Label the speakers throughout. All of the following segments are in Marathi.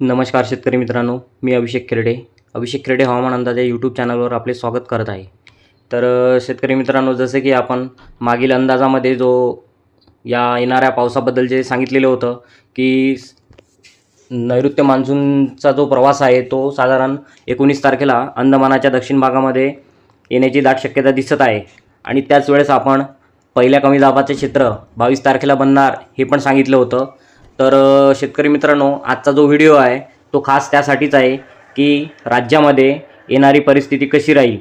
Speaker 1: नमस्कार शेतकरी मित्रांनो मी अभिषेक खेरडे. अभिषेक खेरडे हवामान अंदाज या यूट्यूब चॅनलवर आपले स्वागत करत आहे. तर शेतकरी मित्रांनो जसे की आपण मागील अंदाजामध्ये जो या येणाऱ्या पावसाबद्दल जे सांगितलेलं होतं की नैऋत्य मान्सूनचा जो प्रवास आहे तो साधारण एकोणीस तारखेला अंदमानाच्या दक्षिण भागामध्ये येण्याची दाट शक्यता दिसत आहे. आणि त्याच वेळेस आपण पहिल्या कमी दाबाचे क्षेत्र बावीस तारखेला बनणार हे पण सांगितलं होतं. तर शेतकरी मित्रांनो आजचा जो व्हिडिओ आहे तो खास त्यासाठीच आहे की राज्यामध्ये येणारी परिस्थिती कशी राहील?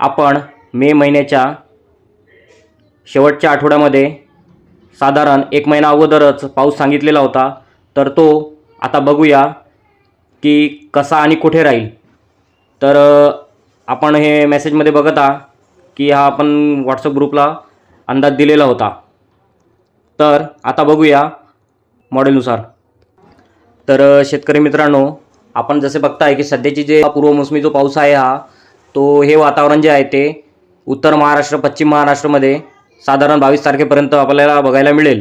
Speaker 1: आपण मे महिन्याच्या शेवटच्या आठवड्यामध्ये साधारण एक महिना अगोदरच पाऊस सांगितलेला होता. तर तो आता बघूया की कसा आणि कुठे राहील. तर आपण हे मेसेजमध्ये बघता की हा आपण व्हॉट्सअप ग्रुपला अंदाज दिलेला होता. तर आता बघूया मॉडेलनुसार. तर शेतकरी मित्रांनो आपण जसे बघताय की सध्याची जे पूर्वमोसमी जो पाऊस आहे हा तो हे वातावरण जे आहे ते उत्तर महाराष्ट्र पश्चिम महाराष्ट्रामध्ये साधारण बावीस तारखेपर्यंत आपल्याला बघायला मिळेल.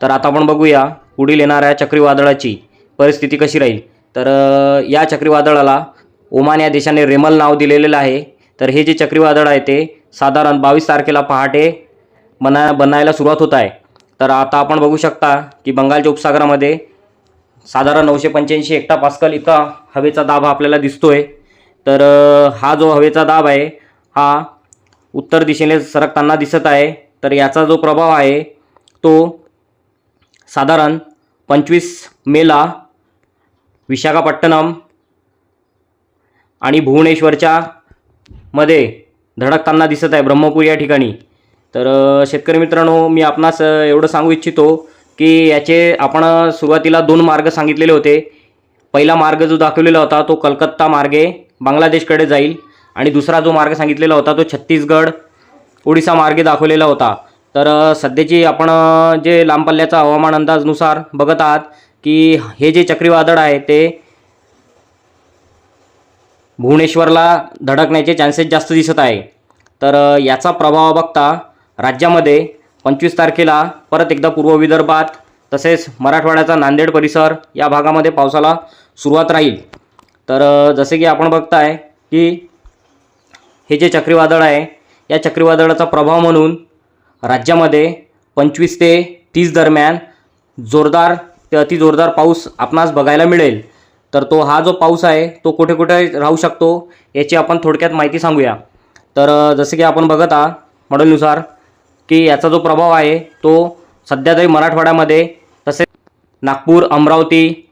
Speaker 1: तर आता आपण बघूया पुढील येणाऱ्या चक्रीवादळाची परिस्थिती कशी राहील. तर या चक्रीवादळाला ओमान या देशाने रेमल नाव दिलेलं आहे. तर हे जे चक्रीवादळ आहे ते साधारण बावीस तारखेला पहाटे बना बनायला सुरुवात होत आहे. तर आता आपण बघू शकता की बंगालच्या उपसागरामध्ये साधारण नऊशे पंच्याऐंशी हेक्टा पास्कल इतका हवेचा दाब हा आपल्याला दिसतोय. तर हा जो हवेचा दाब आहे हा उत्तर दिशेने सरकताना दिसत आहे. तर याचा जो प्रभाव आहे तो साधारण पंचवीस मेला विशाखापट्टणम आणि भुवनेश्वरच्या मध्ये धडकताना दिसत आहे ब्रह्मपूर या ठिकाणी. तर शेतकरी मित्रांनो मी आपणास एवढं सांगू इच्छितो की याचे आपण सुरुवातीला दोन मार्ग सांगितलेले होते. पहिला मार्ग जो दाखवलेला होता तो कलकत्ता मार्गे बांगलादेशकडे जाईल. आणि दुसरा जो मार्ग सांगितलेला होता तो छत्तीसगड ओडिसा मार्गे दाखवलेला होता. तर सध्याची आपण जे लांब पल्ल्याचा हवामान अंदाजनुसार बघत आहात की हे जे चक्रीवादळ आहे ते भुवनेश्वरला धडकण्याचे चान्सेस जास्त दिसत आहे. तर याचा प्रभाव बघता राज्यामध्ये पंचवीस तारखेला परत एकदा पूर्व विदर्भात तसेच मराठवाड्याचा नांदेड परिसर या भागामध्ये पावसाला सुरुवात राहील. तर जसे की आपण बघताय की हे जे चक्रीवादळ आहे या चक्रीवादळाचा प्रभाव म्हणून राज्यामध्ये पंचवीस ते तीस दरम्यान जोरदार ते अतिजोरदार पाऊस आपणास बघायला मिळेल. तर तो हा जो पाऊस आहे तो कुठे कुठे राहू शकतो याची आपण थोडक्यात माहिती सांगूया. तर जसे की आपण बघत आहात मॉडेलनुसार की याचा जो प्रभाव आहे तो सध्या तरी मराठवाड्यामध्ये तसेच नागपूर अमरावती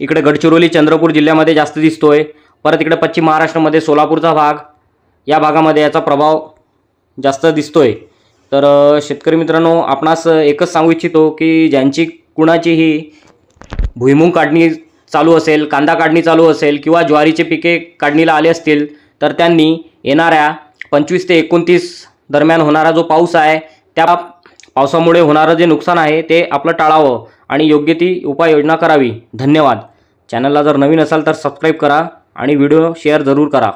Speaker 1: इकडे गडचिरोली चंद्रपूर जिल्ह्यामध्ये जास्त दिसतो आहे परत इकडे पश्चिम महाराष्ट्रामध्ये सोलापूरचा भाग या भागामध्ये याचा प्रभाव जास्त दिसतो आहे तर शेतकरी मित्रांनो आपणास एकच सांगू इच्छितो की ज्यांची कुणाचीही भुईमुंग काढणी चालू असेल कांदा काढणी चालू असेल किंवा ज्वारीचे पिके काढणीला आले असतील तर त्यांनी येणाऱ्या पंचवीस ते एकोणतीस दरम्यान होणारा जो पाऊस आहे त्या पावसामुळे होणारं जे नुकसान आहे ते आपलं टाळावं आणि योग्य ती उपाययोजना करावी. धन्यवाद. चॅनलला जर नवीन असाल तर सबस्क्राईब करा आणि व्हिडिओ शेअर जरूर करा.